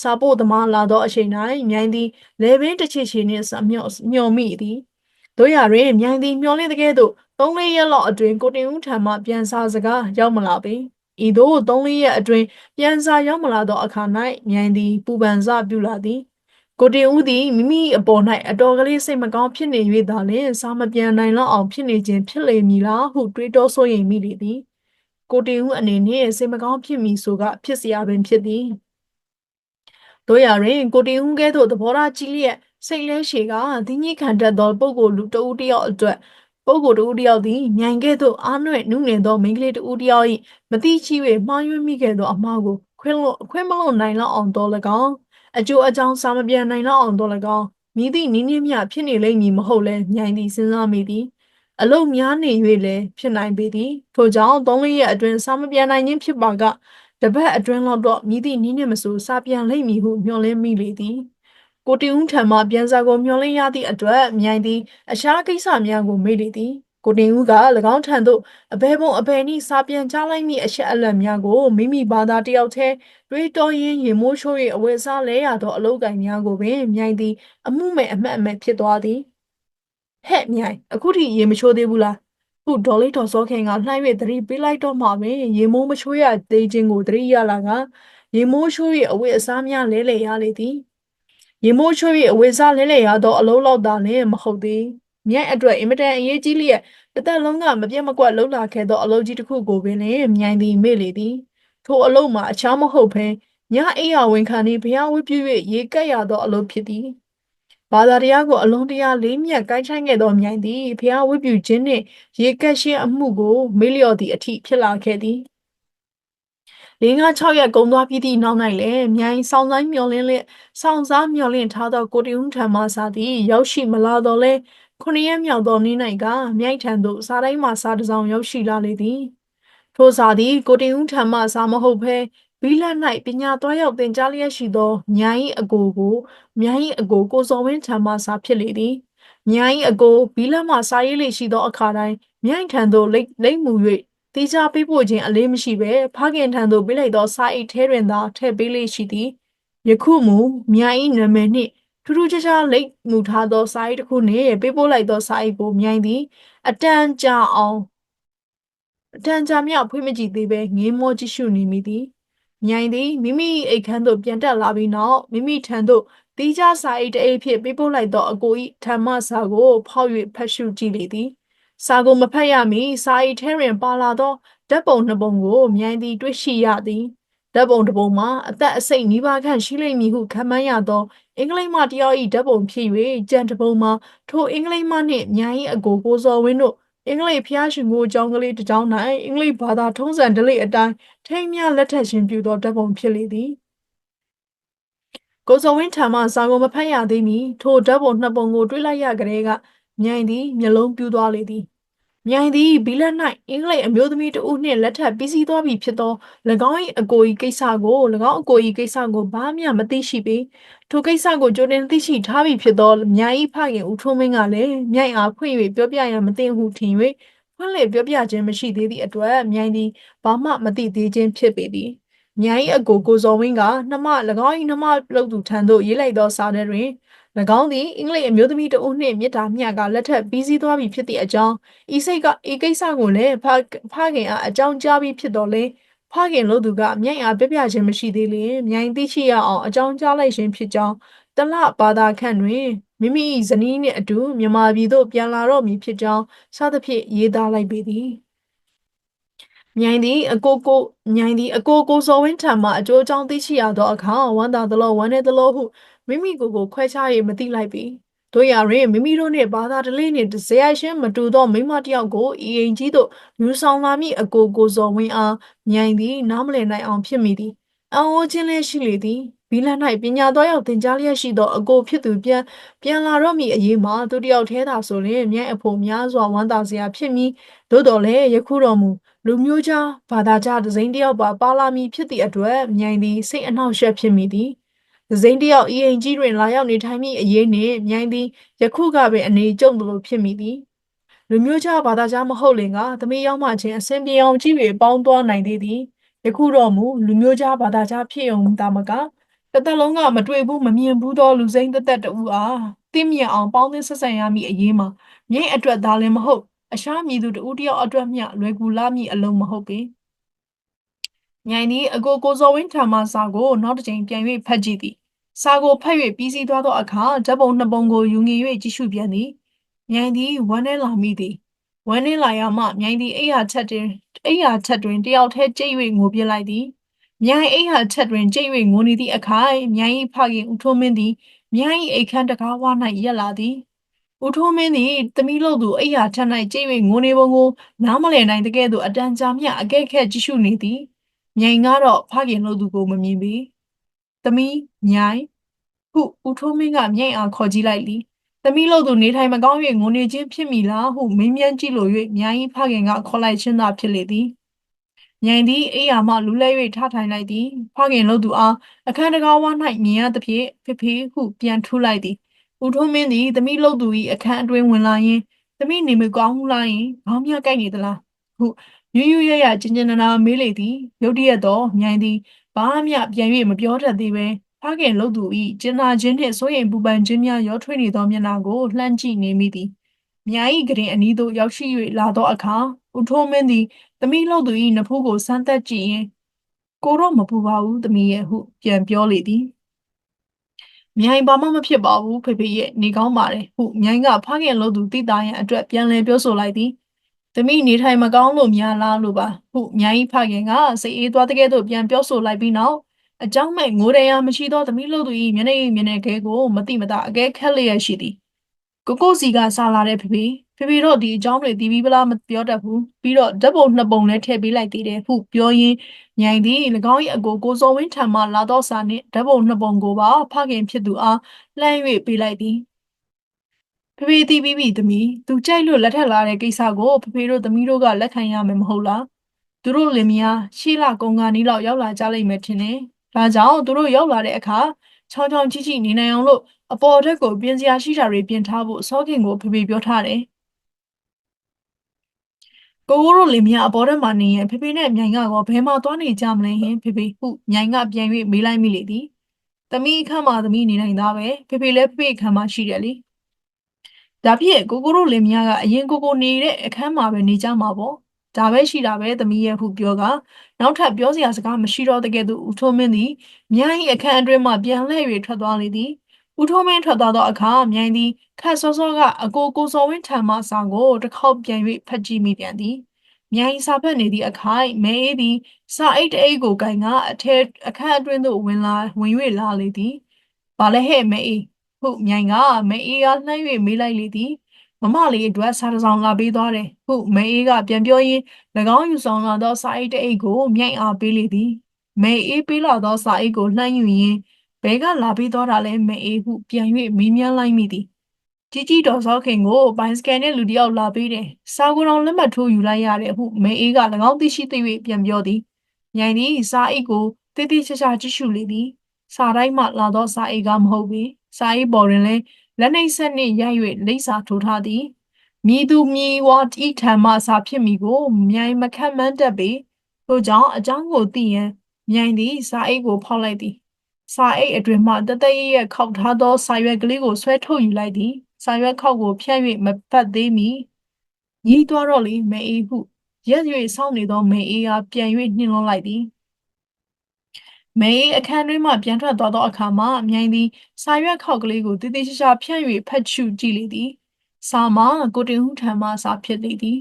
စာပို့သမားလာသောအချိန်၌မြိုင်သည်လေပင်တစ်ချစ်ချီနှင့်မျှော်မျှော်မိသည်တို့ရတွင်မြိုင်သည်မျှော်လင့်တဲ့ကဲ့သို့၃လေးရက်လောက်အတွင်းကိုတင်ဦးထံမှပြန်စာစကားရောက်မလာပေဤသို့၃လေးရက်အတွင်းပြန်စာရောက်မလာသောအခါ၌မြိုင်သည်ပူပန်စပြုလာသည်ကိုတင်ဦးသည်မိမိအပေါ်၌အတော်ကလေးစိတ်မကောင်းဖြစ်နေ၍သာလျှင်စားမပြန်နိုင်လောက်အောင်ဖြစ်နေခြင်းဖြစ်လေမည်လားဟုတွေးတောဆိုရင်မိလေသည်ကိုတင်ဦးအနေနှင့်စိတ်မကောင်းဖြစ်မည်ဆိုကဖြစ်เสียပင်ဖြစ်သည် တို့ရတွင်ကိုတင်ဦးကဲ့သို့သဘောထားကြီးလျက်စိတ်လဲရှည်ကဒင်းကြီးခံတတ်သောပုဂ္ဂိုလ်လူတဦးတယောက်အတွက်ပုဂ္ဂိုလ်တဦးတယောက်သည်ညံကဲ့သို့အားနွဲ့နုနယ်သောမိန်းကလေးတဦးတယောက်၏မတိချီ၍မှားယွင်းမိခဲ့သောအမှားကိုခွင့်လို့ခွင့်မလို့နိုင်လောက်အောင်တော်၎င်းအကျိုးအကြောင်းစာမပြန်နိုင်တော့အောင်တော့၎င်းမမိသည့်နည်းနည်းမျှဖြစ်နေလိမ့်မည်မဟုတ်လဲမြိုင်သည်စဉ်းစားမိသည်အလုတ်များနေ၍လည်းဖြစ်နိုင်ပေသည်ထို့ကြောင့်သုံးလေးရက်အတွင်းစာမပြန်နိုင်ခြင်းဖြစ်ပါက တပတ်အတွင်းလောက်တော့မိသည့်နည်းနှင့်မဆိုစာပြန်လိမ့်မည်ဟုမျှော်လင့်မိလေသည်ကိုတင်ဦးထံမှပြန်စာကိုမျှော်လင့်ရသည့်အတွက်မြိုင်သည်အခြားကိစ္စများကိုမေ့လေသည်ကိုတင်ဦးက၎င်းထံသို့အဘယ်ပုံအဘယ်နည်းစာပြန်ကြားလိုက်မည့်အချက်အလက်များကိုမိမိဘာသာတယောက်တည်းတွေးတောရင်းရေမိုးချိုး၍အဝယ်စားလဲရသောအလုပ်ကိုင်များကိုပင်မြိုင်သည် အမှုမဲ့အမှတ်အမဲ့ဖြစ်သွားသည်ဟဲ့မြိုင်အခုထိရေမချိုးသေးဘူးလား ခုဒေါ်လေးတော်စောခင်ကလှမ်း၍သတိပေးလိုက်တော့မှပင်ရေမိုးမချိုးရသေးခြင်းကိုသတိရလာကရေမိုးချိုး၍အဝယ်အစားများလဲလှယ်ရလေသည်ရေမိုးချိုး၍အဝယ်စားလဲလှယ်ရသောအလုံးလောက်သာလျှင်မဟုတ်သေးမြိုင်အတွက်အင်မတန်အရေးကြီးလျက်တစ်သက်လုံးကမပြတ်မကွက်လှုပ်လာခဲ့သောအလုပ်ကြီးတစ်ခုကိုပင်လျှင်မြိုင်သည်မေ့လေသည်ထိုအလုပ်မှာအခြားမဟုတ်ဘဲညအိယာဝန်ခံသည်ဘုရားဝတ်ပြု၍ရေကက်ရသောအလုပ်ဖြစ်သည် ဘာသာတရားကိုအလုံးတရားလေးမြတ်ကိုင်းချိုင်းခဲ့သောမြိုင်သည်ဘုရားဝတ်ပြုခြင်းနှင့်ရေကက်ရှင်းအမှုကိုမေ့လျော့သည့်အထိဖြစ်လာခဲ့သည်လေးငါ6ရက်ကုန်သွားပြီးသည့်နောက်၌လည်းမြိုင်ဆောင်ဆိုင်မျောလင်းလက်ဆောင်စားမျောလင့်ထားသောကိုတီဦးထံမှစသည်ရောက်ရှိမလာတော့လဲခုနှစ်ရက်မြောက်သောနေ့၌ကမြိုက်ထံသို့စားတိုင်းမှစားတစ်စောင်ရောက်ရှိလာလေသည်ထိုစာသည်ကိုတင်ဦးထံမှစာမဟုတ်ဘဲ ဘီလက်၌ပညာသွားရောက်သင်ကြားလျက်ရှိသောမြိုင်၏အကိုကိုမြိုင်၏အကိုကိုစော်ဝင်းထံမှစာဖြစ်လေသည်မြိုင်၏အကိုဘီလက်မှစာရေးလေရှိသောအခါတိုင်းမြိုင်ထံသို့လိတ်လိတ်မှု၍တေချာပေးပို့ခြင်းအလေးမရှိဘဲဖခင်ထံသို့ပေးလိုက်သောစာအိတ်ထဲတွင်သာထည့်ပေးလေရှိသည်ယခုမူမြိုင်၏နာမည်နှင့်ထူးထူးခြားခြားလိတ်မှုထားသောစာအိတ်တစ်ခုနှင့်ပေးပို့လိုက်သောစာအိတ်ကိုမြိုင်သည်အတန်ကြာအောင်အတန်ကြာမြဖွေးမကြည့်သေးပဲငေးမောကြည့်ရှုနေမိသည် မြိုင်သည်မိမိအိတ်ခမ်းသို့ပြန်တက်လာပြီးနောက်မိမိထံသို့တီးခြားစာအိတ်တအိတ်ဖြင့်ပေးပို့လိုက်သောအကို၏ထံမှစာကိုဖောက်၍ဖတ်ရှုကြည့်လေသည်စာကိုမဖတ်ရမီစာအိတ်ထဲတွင်ပါလာသောဓာတ်ပုံနှစ်ပုံကိုမြိုင်သည်တွေ့ရှိရသည်ဓာတ်ပုံတစ်ပုံမှာအသက်အစိတ်နီးပါးခန့်ရှိလိမ့်မည်ဟုခန့်မှန်းရသောအင်္ဂလိပ်မတယောက်၏ဓာတ်ပုံဖြစ်၍ကြံတစ်ပုံမှာထိုအင်္ဂလိပ်မနှင့်မြိုင်၏အကိုကိုစော်ဝင်းတို့ အင်္ဂလိပ်ဖျားရှင်ကိုအကြောင်းကလေးတစ်ကြောင်း၌အင်္ဂလိပ်ဘာသာထုံးစံဓလေ့အတိုင်းထိမ်းမြလက်ထက်ရှင်ပြုသောဓာတ်ပုံဖြစ်လေသည်ကိုစောဝင်းထံမှစာကိုမဖတ်ရသေးမီထိုဓာတ်ပုံနှစ်ပုံကိုတွေးလိုက်ရကြတဲ့ကမြိုင်သည်မျက်လုံးပြူးသွားလေသည် မြိုင်သည်ဘီလက်၌အင်္ဂလိပ်အမျိုးသမီးတဦးနှင့်လက်ထပ်ပြီးစီးသွားပြီဖြစ်သော၎င်း၏အကို၏ကိစ္စကို၎င်းအကို၏ကိစ္စကိုဘာမျှမသိရှိပေထိုကိစ္စကိုကြိုတင်သိရှိထားပြီဖြစ်သောမြိုင်၏ဖခင်ဦးထုံးမင်းကလည်းမြိုင်အားဖွင့်၍ပြောပြရန်မသိဟုထင်၍ဖွင့်လေပြောပြခြင်းမရှိသေးသည့်အတွက်မြိုင်သည်ဘာမှမသိသေးခြင်းဖြစ်ပေသည်မြိုင်၏အကိုကိုစော်ဝင်းကနှမ၎င်း၏နှမလုပ်သူထံသို့ရေးလိုက်သောစာထဲတွင်၎ င်းသည်အင်္ဂလိပ်အမျိုးသမီးတဦးနှင့်မြစ်တာမျှကလက်ထပ်ပြီးစီးသွားပြီဖြစ်သည့်အကြောင်းဤစိတ်ကဤကိစ္စကိုလည်းဖဖခင်အားအကြောင်းကြားပြီးဖြစ်တော်လဲဖခင်လို့သူကမြိုင်အားပြပြခြင်းမရှိသေးလျင်မြိုင်သိရှိရအောင်အကြောင်းကြားလိုက်ခြင်းဖြစ်ကြောင်းတလဘာသာခန့်တွင်မိမိ၏ဇနီးနှင့်အတူမြန်မာပြည်သို့ပြန်လာတော့မည်ဖြစ်ကြောင်းစသဖြင့်ရေးသားလိုက်ပေသည်မြိုင်သည်အကိုကိုမြိုင်သည်အကိုကိုစော်ဝင်းထံမှအကျိုးအကြောင်းသိရှိရသောအခါဝမ်းသာသလိုဝမ်းနည်းသလိုဟု မိမိကိုယ်ကိုခွဲခြား၍မသိလိုက်ပြီတို့ရရင်မိမိတို့နှင့်ဘာသာတလေးနှင့်ဇေယရှင်းမတူသောမိမတယောက်ကိုဤအိမ်ကြီးသို့ယူဆောင်လာမည့်အကိုကိုစော်ဝင်းအားမြိုင်သည်နားမလည်နိုင်အောင်ဖြစ်မိသည်အံ့ဩခြင်းလည်းရှိလေသည်ဘီလန်၌ပညာတော်ရောက်သင်ကြားလျက်ရှိသောအကိုဖြစ်သူပြန်ပြန်လာတော့မည်အရေးမှာသူတယောက်ထဲသာဆိုရင်မြိုင်အဖို့များစွာဝမ်းသာစရာဖြစ်မည်သို့တော်လည်းယခုတော်မူလူမျိုးခြားဘာသာခြားဒဇိန်တယောက်ပါပါလာမည်ဖြစ်သည့်အတွက်မြိုင်သည်စိတ်အနှောက်အယှက်ဖြစ်မိသည် ဒဇိန်တယောက်ဤအိမ်ကြီးတွင်လာရောက်နေထိုင်မိအရေးနှင့်မြိုင်သည်ယခုကပင်အနေကျုံသလိုဖြစ်မိသည်လူမျိုးခြားဘာသာခြားမဟုတ်လင်ကသမီးရောက်မှချင်းအစင်ပြေအောင်ကြည့်၍ပေါင်းသွားနိုင်သေးသည်ယခုတော့မူလူမျိုးခြားဘာသာခြားဖြစ်ုံသာမကတစ်သက်လုံးကမတွေ့ဘူးမမြင်ဘူးသောလူစိမ်းသက်သက်တူအားသိမြင်အောင်ပေါင်းသင်းဆက်ဆံရမည့်အရေးမှာမြိတ်အတွက်ဒါလည်းမဟုတ်အရှားမြည်သူတူတယောက်အတွက်မျှလွယ်ကူလာမည့်အလုံးမဟုတ်ပေ။ မြိုင်သည်အကိုကိုစောဝင်းထံမှစာကိုနောက်တစ်ကြိမ်ပြန်၍ဖတ်ကြည့်သည်။စာကိုဖတ်၍ပြီးစီးသွားသောအခါဓာတ်ပုံနှစ်ပုံကိုယူငင်၍ကြည့်ရှုပြန်သည်။မြိုင်သည်ဝမ်းထဲလာမိသည်။ဝမ်းထဲလာရမှမြိုင်သည်အိယာချက်တွင်အိယာချက်တွင်တယောက်တည်းကြိတ်၍ငိုပြလိုက်သည်။မြိုင်အိယာချက်တွင်ကြိတ်၍ငိုနေသည့်အခါမြိုင်၏ဖခင်ဦးထိုးမင်းသည်မြိုင်၏အိတ်ခမ်းတကားဝါ၌ရက်လာသည်။ဦးထိုးမင်းသည်သမီးလို့သူအိယာထက်၌ကြိတ်၍ငိုနေပုံကိုနားမလည်နိုင်တဲ့ကဲ့သို့အတန်ကြာမြအကဲ့ခက်ကြည့်ရှုနေသည်။ မြိုင်ကတော့ဖခင်လို့သူကိုမမြင်ပေ။သမီးမြိုင်ဟုဦးထိုးမင်းကမြိတ်အားခေါ်ကြည့်လိုက်သည်သမီးလို့သူနေထိုင်မကောင်း၍ငိုနေခြင်းဖြစ်မိလားဟုမေးမြန်းကြည့်လို၍မြိုင်၏ဖခင်ကခေါ်လိုက်ခြင်းသာဖြစ်လေသည်မြိုင်သည်အိယာမှလူလဲ၍ထထိုင်လိုက်သည်ဖခင်လို့သူအားအခန်းတကားဝ၌မြင်ရသဖြင့်ဖေဖေဟုပြန်ထူလိုက်သည်ဦးထိုးမင်းသည်သမီးလို့သူ၏အခန်းအတွင်းဝင်လာရင်သမီးနေမကောင်းဘူးလားယင်ခေါင်းမြကိုက်နေသလားဟု ယူယူရရကျင်ကျင်နာနာမေးလေသည်ရုတ်တရက်တော့မြိုင်သည်ဘာမှပြန်၍မပြောတတ်သေးပဲဖခင်လှုပ်သူ၏ကျင်နာခြင်းနှင့်စိုးရိမ်ပူပန်ခြင်းများရောထွေးနေသောမျက်နှာကိုလှမ်းကြည့်နေမိသည်မြိုင်၏ကရင်အနီးသို့ရောက်ရှိ၍လာသောအခါဦးထိုးမင်းသည်သမီးလှုပ်သူ၏နဖူးကိုစမ်းသက်ကြည့်ရင်ကိုတော့မပူပါဘူးသမီးရဲ့ဟုပြန်ပြောလေသည်မြိုင်ဘာမှမဖြစ်ပါဘူးဖေဖေရဲ့နေကောင်းပါတယ်ဟုမြိုင်ကဖခင်လို့သူတိတာရန်အတွက်ပြန်လည်ပြောဆိုလိုက်သည် သမီးနေထိုင်မကောင်းလို့များလားလို့ပါဟုမြိုင်ဖခင်ကစိတ်အေးသွားတဲ့ကဲ့သို့ပြန်ပြောဆိုလိုက်ပြီးနောက်အကြောင်းမဲ့ငိုရရမရှိသောသမီးလို့သူ၏မျက်နှာမျက်နှာခဲကိုမတိမတာအကဲခက်လျက်ရှိသည်ကိုကိုစီကစားလာတဲ့ဖေဖေဖေဖေတော့ဒီအကြောင်းတွေတီးပြီးပလားမပြောတတ်ဘူးပြီးတော့ဓာတ်ပုံနှစ်ပုံလည်းထည့်ပေးလိုက်သေးတယ်ဟုပြောရင်းညိုင်သည်၎င်း၏အကိုကိုစောဝင်းထံမှလာသောစာနှင့်ဓာတ်ပုံနှစ်ပုံကိုပါဖခင်ဖြစ်သူအားလှမ်း၍ပေးလိုက်သည် ဖေဖေတီးပြီးပြီသမီးသူကြိုက်လို့လက်ထက်လာတဲ့ကိစ္စကိုဖေဖေတို့သမီးတို့ကလက်ခံရမယ်မဟုတ်လားသူတို့လင်မယားရှေ့လကုံကနေလောက်ရောက်လာကြလိမ့်မယ်ထင်တယ်ဒါကြောင့်သူတို့ရောက်လာတဲ့အခါချောင်းချောင်းချိချိနေနိုင်အောင်လို့အပေါ်ထက်ကိုပြင်စရာရှိတာတွေပြင်ထားဖို့စောခင်ကိုဖေဖေပြောထားတယ်ကိုကိုတို့လင်မယားအပေါ်ထက်မှာနေရင်ဖေဖေနဲ့မြိုင်ကကောဘယ်မှာသွားနေကြမလဲဟင်ဖေဖေဟုမြိုင်ကပြန်၍မေးလိုက်မိလေသည်သမီးအခန်းမှာသမီးနေနိုင်သားပဲဖေဖေလည်းဖေဖေအခန်းမှာရှိတယ်လေ ဒါဖြင့်ကိုကိုတို့လင်မယားကအရင်ကိုကိုနေတဲ့အခန်းမှာပဲနေကြမှာပေါ့ဒါပဲရှိတာပဲသမီးရဲ့ဟုပြောကနောက်ထပ်ပြောစရာစကားမရှိတော့တဲ့ကဲ့သို့ဦးထိုးမင်းသည်မြိုင်အခန်းအတွင်းမှပြန်လှည့်၍ထွက်သွားလေသည်ဦးထုံးမင်းထွက်သွားသောအခါမြိုင်သည်ခတ်စောစောကအကိုကိုစောဝင်းထံမှစာကိုတစ်ခေါက်ပြန်၍ဖတ်ကြည့်မိပြန်သည်မြိုင်စာဖတ်နေသည့်အခိုက်မဲအေးသည်စာအိတ်တအိတ်ကိုကင်ကအထဲအခန်းအတွင်းသို့ဝင်လာဝင်၍လာလေသည်။ဘာလဲဟဲ့မဲအေး ဟုမြိုင်ကမဲအေးကလှမ်း၍မေးလိုက်လေသည်မမလေးအတွက်စာတစ်စောင်လာပေးသွားတယ်ဟုမဲအေးကပြန်ပြောရင်း၎င်းယူဆောင်လာသောစာအိတ်တအိတ်ကိုမြိုင်အားပေးလေသည်မဲအေးပေးလာသောစာအိတ်ကိုလှမ်းယူရင်းဘဲကလာပြီးတော့တာလဲမအေးဟုပြန်၍မေးမြန်းလိုက်မိသည်ကြီးကြီးတော်စောခင်ကိုဘိုင်စကန်နဲ့လူတယောက်လာပေးတယ်စာကူတော်လက်မှတ်ထိုးယူလိုက်ရတယ်ဟုမေအေးက၎င်းသိရှိသိ၍ပြန်ပြောသည်ညိုင်သည်စာအိတ်ကိုတိတိကျကျကြည့်ရှုလေသည်စာတိုင်းမှလာသောစာအိတ်ကမဟုတ်ပေ စာအိတ်ပေါ်တွင်လည်းလက်နှိပ်ဆက်နှင့်ရိုက်၍လိပ်စာထိုးထားသည်မြည်သူမြည်ဝါတီထံမှစာဖြစ်မိကို မြိုင်မခန့်မှန်းတတ်ပေထို့ကြောင့်အကြောင်းကိုသိရန်မြိုင်သည်စာအိတ်ကိုဖောက်လိုက်သည်စာအိတ်အတွင်မှတသက်ရရဲ့ခောက်ထားသောစာရွက်ကလေးကိုဆွဲထုတ်ယူလိုက်သည်စာရွက်ခောက်ကိုဖြန့်၍မပတ်သေးမီညီးသွားတော့လေမေအေးဟုရက်၍စောင့်နေသောမေအေးအားပြန်၍နှင်လွှတ်လိုက်သည် မေအေးအခန်းတွင်းမှပြန်ထွက်သွားသောအခါမှာအမြိုင်သည်စာရွက်ခောက်ကလေးကိုတည်တည်ချာချာဖြန့်၍ဖတ်ရှုကြည့်လေသည်စာမကိုတင်ဟုထံမှစာဖြစ်လေသည်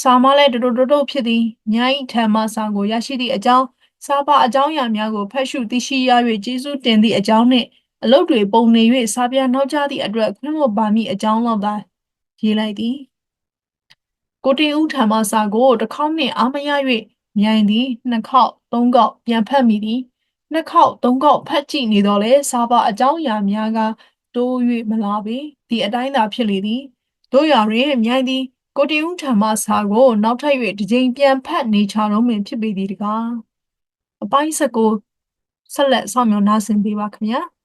စာမလည်းတိုးတိုးတိုးဖြစ်သည်မြိုင်ထံမှစာကိုရရှိသည့်အကြောင်းစာပါအကြောင်းအရာများကိုဖတ်ရှုသိရှိရ၍ကျေးဇူးတင်သည့်အကြောင်းနှင့်အလုတ်တွေပုံနေ၍စာပြန်နှောက်ကြသည့်အတွက်ခွင့်လွှတ်ပါမည့်အကြောင်းလောက်သာရေးလိုက်သည်ကိုတင်ဦးထံမှစာကိုတစ်ခေါက်နှင့်အားမရ၍မြိုင်သည်နှစ်ခေါက်သုံးခေါက်ပြန်ဖတ်မိသည် နှစ်ခေါက်သုံးခေါက်ဖတ်ကြည့်နေတော့လေစာပါအကြောင်းအရာများကတိုး၍မလာပေဒီအတိုင်းသာဖြစ်လေသည်တို့ရတွင်မြိုင်သည်ကိုတင်ဦးထံမှစာကိုနောက်ထပ်၍တစ်ကြိမ်ပြန်ဖတ်နေချတော့မင်ဖြစ်ပေသည်တကားအပိုင်း၁၉ဆက်လက်ဆောင်မြော်နာဆင်ပေးပါခင်ဗျာ။